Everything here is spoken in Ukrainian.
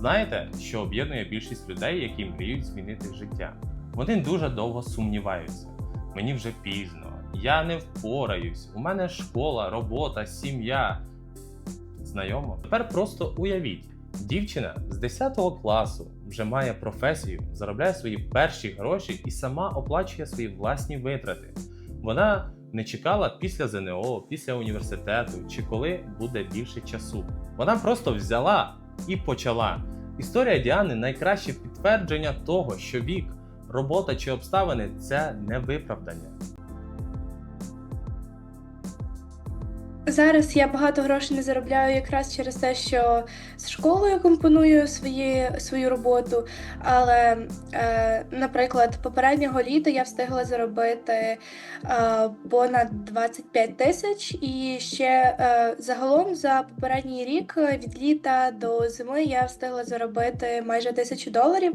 Знаєте, що об'єднує більшість людей, які мріють змінити життя? Вони дуже довго сумніваються. Мені вже пізно, я не впораюсь, у мене школа, робота, сім'я. Знайомо? Тепер просто уявіть, дівчина з 10 класу вже має професію, заробляє свої перші гроші і сама оплачує свої власні витрати. Вона не чекала після ЗНО, після університету чи коли буде більше часу. Вона просто взяла і почала. Історія Діани найкраще підтвердження того, що вік, робота чи обставини це не виправдання. Зараз я багато грошей не заробляю якраз через те, що з школою компоную свої, свою роботу. Але, е, наприклад, попереднього літа я встигла заробити е, понад 25 тисяч, і ще е, загалом за попередній рік е, від літа до зими я встигла заробити майже тисячу доларів.